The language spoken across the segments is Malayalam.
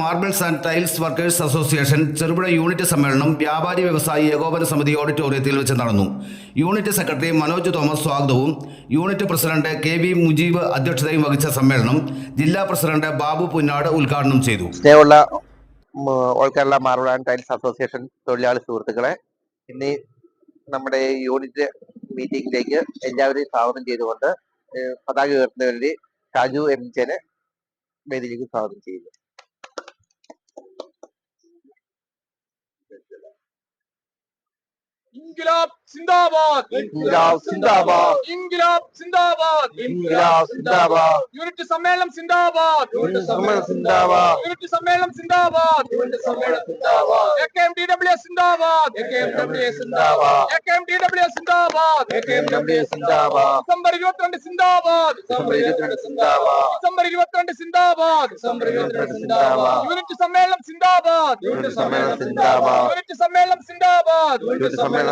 Marbles and tiles workers association Cherupuzha unit സമ്മേളനം വ്യാപാരി വ്യവസായി ഏകോപന സമിതി ഓഡിറ്റോറിയത്തിൽ വെച്ച് നടന്നു. യൂണിറ്റ് സെക്രട്ടറി മനോജ് തോമസ് സ്വാഗതവും unit president K V Mujeeb അധ്യക്ഷതയും വഹിച്ച സമ്മേളനം ജില്ലാ പ്രസിഡന്റ് ബാബു പുന്നാട് ഉദ്ഘാടനം ചെയ്തു. All Kerala marble and tiles association തൊഴിലാളി സുഹൃത്തുക്കളെ ഇന്ന് നമ്മുടെ യൂണിറ്റ് മീറ്റിംഗിലേക്ക് എല്ലാവരെയും സ്വാഗതം ചെയ്തുകൊണ്ട് പതാക ഉയർത്തുന്നവരുടെ ഷാജു എം ജെനെ വേദിയിലേക്ക് സ്വാഗതം ചെയ്യുന്നു. ഇൻകിലാബ് സിന്ദാബാദ്. ഇൻക്ലാബ് സിന്ദാബാദ്. ഇൻകിലാബ് സിന്ദാബാദ്. ഇൻക്ലാബ് സിന്ദാബാദ്. യൂണിറ്റ് സമ്മേളനം സിന്ദാബാദ്. യൂണിറ്റ് സമ്മേളനം സിന്ദാബാദ്. യൂണിറ്റ് സമ്മേളനം സിന്ദാബാദ്. യൂണിറ്റ് സമ്മേളനം സിന്ദാബാദ്. എകെഎം ഡിഡബ്ല്യു സിന്ദാബാദ്. എകെഎം ഡബ്ല്യു സിന്ദാബാദ്. എകെഎം ഡിഡബ്ല്യു സിന്ദാബാദ്. എകെഎം ഡബ്ല്യു സിന്ദാബാദ്. ഡിസംബർ ഇരുപത്തിരണ്ട് സിന്ദാബാദ്. ഡിസംബർ ഇരുപത്തിരണ്ട് സിന്ദാബാദ്. ഡിസംബർ ഇരുപത്തിരണ്ട് സിന്ദാബാദ്. ഡിസംബർ ഇരുപത്തിരണ്ട് സിന്ദാബാദ്. യൂണിറ്റ് സമ്മേളനം സിന്ദാബാദ്. യൂണിറ്റ് സമ്മേളനം സിന്ദാബാദ്. യൂണിറ്റ് സമ്മേളനം സിന്ദാബാദ്. യൂണിറ്റ് സമ്മേളനം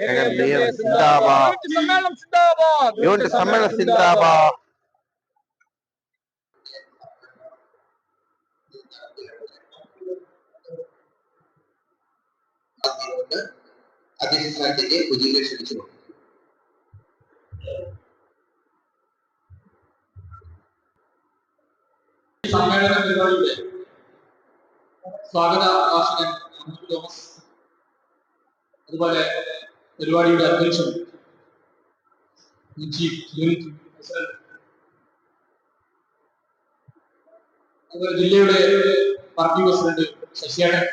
ഡിഡബ്ല്യു സിന്ദാബാദ്. യൂണിറ്റ് സമ്മേളനം സിന്ദാബാദ്. അദ്ദേഹം സ്ഥലത്തേക്ക് പുതിയ ക്ഷണിച്ചു സമ്മേളന പരിപാടിയുടെ സ്വാഗത ഭാഷകൻ അബ്ദുൽ തോമസ് അതുപോലെ പരിപാടിയുടെ അധ്യക്ഷൻ മുജീബ് യൂണിറ്റ് പ്രസിഡന്റ്. അതുപോലെ ജില്ലയുടെ പാർട്ടി പ്രസിഡന്റ് ശശിയേട്ടൻ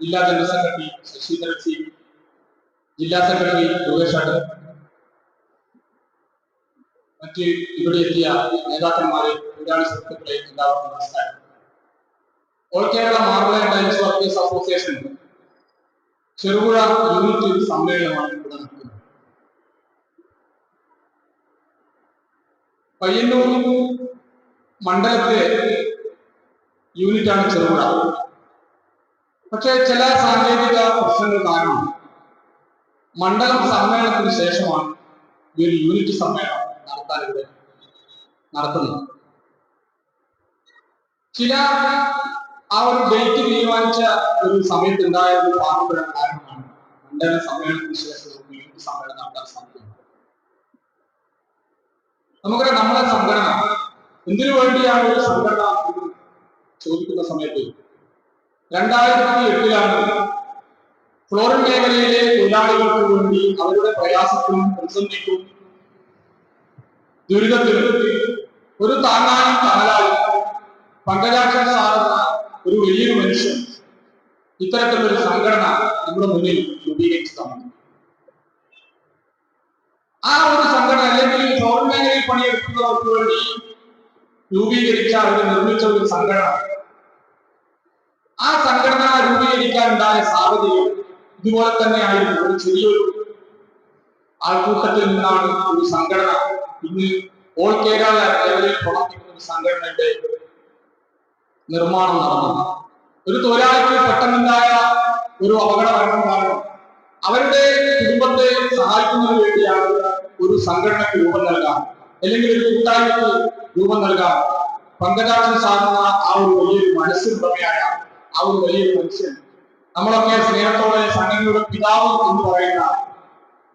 ജില്ലാ ജനറൽ സെക്രട്ടറി ശശിധരൻ സി. ജില്ലാ സെക്രട്ടറി യോഗേഷാട്ടൻ. മറ്റ് ഇവിടെ എത്തിയ നേതാക്കന്മാരെ തൊഴിലാളി സുഹൃത്തുക്കളെ എല്ലാവർക്കും നമസ്കാരം. All Kerala marble and tiles workers association Cherupuzha unit സമ്മേളനമാണ് ഇവിടെ നടക്കുന്നത്. പയ്യന്നൂർ മണ്ഡലത്തിലെ യൂണിറ്റാണ് ചെറുപുഴ. പക്ഷേ ചില സാങ്കേതിക പ്രശ്നങ്ങൾ കാരണം മണ്ഡലം സമ്മേളനത്തിന് ശേഷമാണ് ഈ ഒരു യൂണിറ്റ് സമ്മേളനം നടത്താൻ ഇവിടെ നടത്തുന്നത്. ചില ആ ഒരു ഡേറ്റ് തീരുമാനിച്ച ഒരു സമയത്ത് ഉണ്ടായ ഒരു പാർട്ടിയുടെ കാരണമാണ്? മണ്ഡല സമ്മേളനത്തിന് ശേഷം യൂണിറ്റ് സമ്മേളനം നടത്താൻ സാധിക്കുന്നത്? നമുക്കറിയാം നമ്മളെ സംഘടന എന്തിനു വേണ്ടിയാണ് ഒരു സംഘടന ചോദിക്കുന്ന സമയത്ത് രണ്ടായിരത്തി എട്ടിലാണ് ഫ്ലോറിൻ മേഖലയിലെ തൊഴിലാളികൾക്ക് വേണ്ടി അവരുടെ പ്രയാസത്തിനും പ്രതിസന്ധിക്കും ദുരിതത്തിനും ഒരു താങ്ങാനും തണലായും പങ്കജാക്ഷൻ സാറുന്ന ഒരു വലിയൊരു മനുഷ്യൻ ഇത്തരത്തിലൊരു സംഘടന നമ്മുടെ മുന്നിൽ രൂപീകരിച്ചതാണ് ആ ഒരു സംഘടന അല്ലെങ്കിൽ ഫ്ലോറിൻ മേഖലയിൽ പണിയെടുക്കുന്നവർക്ക് വേണ്ടി രൂപീകരിച്ച അവർ നിർമ്മിച്ച ഒരു സംഘടന. ആ സംഘടന രൂപീകരിക്കാൻ ഉണ്ടായ സാഹചര്യം ഇതുപോലെ തന്നെ ആയിരുന്നു ഒരു ചെറിയൊരു ആൾക്കൂട്ടത്തിൽ നിന്നാണ് ഒരു സംഘടന ഇന്ന് ഓൾ കേരള ലെവലിൽ പ്രവർത്തിക്കുന്ന ഒരു സംഘടനയുടെ നിർമ്മാണം നടന്നു. ഒരു തൊഴിലാളിക്ക് പെട്ടെന്നുണ്ടായ ഒരു അപകട അവരുടെ കുടുംബത്തെ സഹായിക്കുന്നതിന് വേണ്ടിയാണ് ഒരു സംഘടനയ്ക്ക് രൂപം നൽകാം. അല്ലെങ്കിൽ ഒരു കൂട്ടായ്മക്ക് രൂപം നൽകാം. പങ്കജാക്ഷൻ സാറുന്ന ആ ഒരു വലിയൊരു മനസ്സിനുടമയായ ആ ഒരു വലിയൊരു മനുഷ്യൻ. നമ്മളൊക്കെ സ്നേഹത്തോടെ സംഘടനയുടെ പിതാവ് എന്ന് പറയുന്ന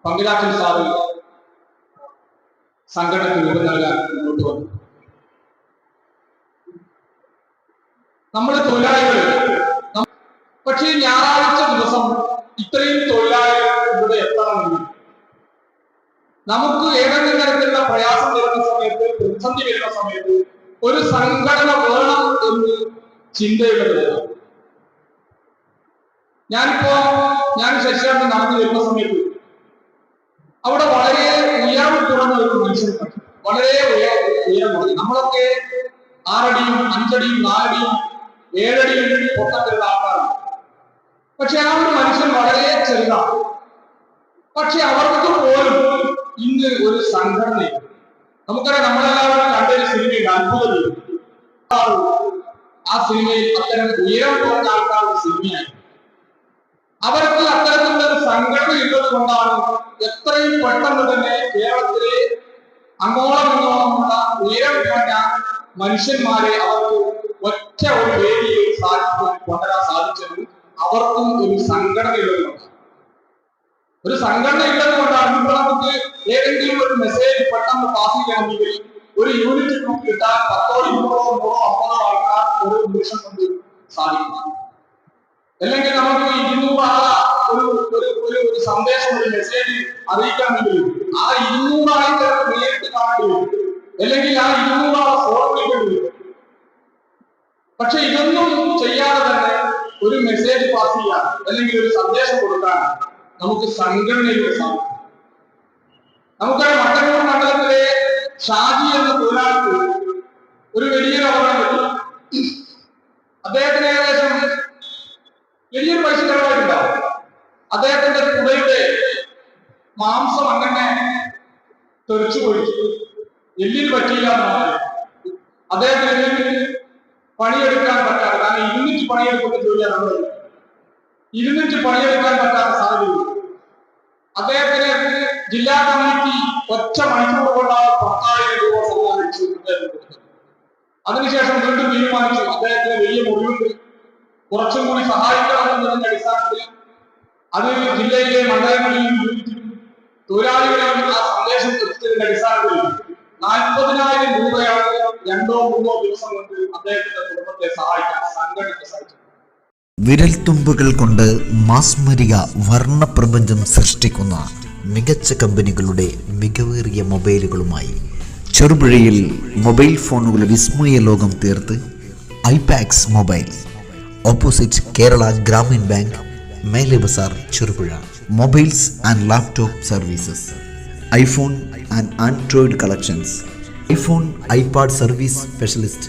പങ്കജാക്ഷൻ സാറ് സംഘടനയ്ക്ക് രൂപം നൽകാൻ മുന്നോട്ട് വന്നു. നമ്മുടെ തൊഴിലാളികൾ പക്ഷേ ഞായറാഴ്ച ദിവസം ഇത്രയും തൊഴിലാളികൾ ഇവിടെ എത്തണമെങ്കിൽ നമുക്ക് ഏതെങ്കിലും തരത്തിലുള്ള പ്രയാസം വരുന്ന സമയത്ത് പ്രതിസന്ധി വരുന്ന സമയത്ത് ഒരു സംഘടന വേണം എന്ന് ചിന്തയുള്ളത്. ഞാനിപ്പോ ഞാൻ ശശിയാണ് നടന്നു വരുന്ന സമയത്ത് അവിടെ വളരെ ഉയർന്നു തുറന്ന ഒരു മനുഷ്യൻ വളരെ ഉയർന്നു നമ്മളൊക്കെ ആറടിയും അഞ്ചടിയും നാലടിയും ഏഴടിയും പൊക്കത്തിലുള്ള ആൾക്കാരാണ്. പക്ഷെ ആ ഒരു മനുഷ്യൻ വളരെ ചെറുതാണ്. പക്ഷെ അവർക്ക് പോലും ഇന്ന് ഒരു സംഘടന നമുക്കറിയാം നമ്മളെല്ലാവരും കണ്ടൊരു സിനിമയുണ്ട് അത്ഭുതം. ആ സിനിമയിൽ അത്തരം ഉയരം കുറഞ്ഞ ആൾക്കാരുടെ സിനിമയായി അവർക്ക് അത്തരത്തിലുള്ള ഒരു സംഘടന ഉള്ളത് കൊണ്ടാണ് എത്രയും പെട്ടെന്ന് തന്നെ കേരളത്തിലെ അങ്ങോളം ഇങ്ങോളമുള്ള ഉയരം കുറഞ്ഞ മനുഷ്യന്മാരെ അവർക്ക് ഒറ്റ ഒരു വേദിയിൽ സാധിച്ചു കൊണ്ടുവരാൻ സാധിച്ചത് അവർക്കും ഒരു സംഘടന ഉള്ളതുകൊണ്ടാണ് ഒരു സംഘടന ഉള്ളതുകൊണ്ടാണ് ഇപ്പോൾ നമുക്ക് ഏതെങ്കിലും ഒരു മെസ്സേജ് പെട്ടെന്ന് പാസ് ചെയ്യണമെങ്കിൽ ഒരു യൂണിറ്റ് ഗ്രൂപ്പ് കിട്ടാൻ പത്തോ ഇരുപതോ നൂറോ അമ്പതോ ആൾക്കാർ ഒരു നിമിഷം കൊണ്ട് സാധിക്കും അല്ലെങ്കിൽ നമുക്ക് ഇരുന്നൂറ് ആളെ ഒരു ഒരു ഒരു സന്ദേശം ഒരു മെസ്സേജ് അറിയിക്കാൻ വേണ്ടി. ആ ഇരുന്നൂറ് ആൾക്കാർക്ക് നേരിട്ട് കാണേണ്ടി വരും അല്ലെങ്കിൽ ആ ഇരുന്നൂറ് ആളെ പക്ഷെ ഇതൊന്നും ചെയ്യാതെ തന്നെ ഒരു മെസ്സേജ് പാസ് ചെയ്യാൻ അല്ലെങ്കിൽ ഒരു സന്ദേശം കൊടുക്കാൻ നമുക്ക് സംഘടനയിലൂടെ സാധിക്കും നമുക്കറിയാം മട്ടന്നൂർ മണ്ഡലത്തിലെ ഷാജി എന്ന തൊഴിലാളിക്ക് ഒരു വലിയൊരു അപകടം പറ്റി. അദ്ദേഹത്തിന് ഏകദേശം വലിയൊരു പൈസ ചെലവായിട്ടുണ്ടാവും അദ്ദേഹത്തിന്റെ കുടയുടെ മാംസം അങ്ങനെ തെറിച്ചു പോയി. എല്ലിന് പറ്റിയില്ല എന്നാണ്. അദ്ദേഹത്തിന് പണിയെടുക്കാൻ പറ്റാതെ കാരണം ഇരുന്നിട്ട് പണിയെടുക്കുന്ന ജോലിയാണ് നമ്മൾ ഇരുന്നിട്ട് പണിയെടുക്കാൻ പറ്റാത്ത സാഹചര്യം. അദ്ദേഹത്തിന് ജില്ലാ കമ്മിറ്റി ഒറ്റ മണിക്കൂർ കൊണ്ടാണ് പത്തായിരം രൂപ സമ്മാനിച്ചു അതിനുശേഷം വീണ്ടും തീരുമാനിച്ചു അദ്ദേഹത്തിന് വലിയ മുറിവുണ്ട്. കുറച്ചും കൂടി സഹായിക്കണം എന്നതിന്റെ അടിസ്ഥാനത്തിൽ അത് ജില്ലയിലെ മണ്ഡലങ്ങളിലും തൊഴിലാളികളെ ആ സന്ദേശം എത്തിച്ചതിന്റെ അടിസ്ഥാനത്തിൽ നാൽപ്പതിനായിരം രൂപയാണ് രണ്ടോ മൂന്നോ ദിവസം കൊണ്ട് അദ്ദേഹത്തിന്റെ കുടുംബത്തെ സഹായിക്കാൻ സംഘടനയ്ക്ക് സാധിച്ചു വിരൽത്തുമ്പുകൾ കൊണ്ട് മാസ്മരിക വർണപ്രപഞ്ചം സൃഷ്ടിക്കുന്ന മികച്ച കമ്പനികളുടെ മികവേറിയ മൊബൈലുകളുമായി ചെറുപുഴയിൽ മൊബൈൽ ഫോണുകളുടെ വിസ്മയ ലോകം തീർത്ത് iPax mobile opposite Kerala Gramin bank Mele Bazar Cherupuzha mobiles and laptop services iPhone and Android collections iPhone iPad service specialist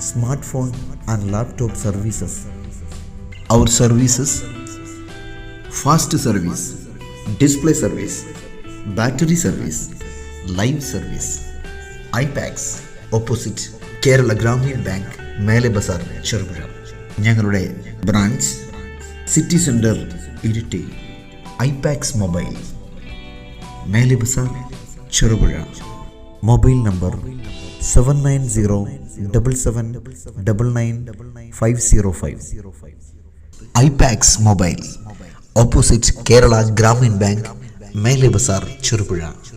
smartphone and laptop services. Our services fast service, display service, battery service, live service, iPads opposite Kerala Gramin bank Mele Bazar Cherupuzha ഞങ്ങളുടെ branch city centre Iritty iPax mobile Mele Bazar Cherupuzha mobile number seven nine zero double seven double nine five zero five iPax mobile opposite Kerala Gramin bank Mele Bazar Cherupuzha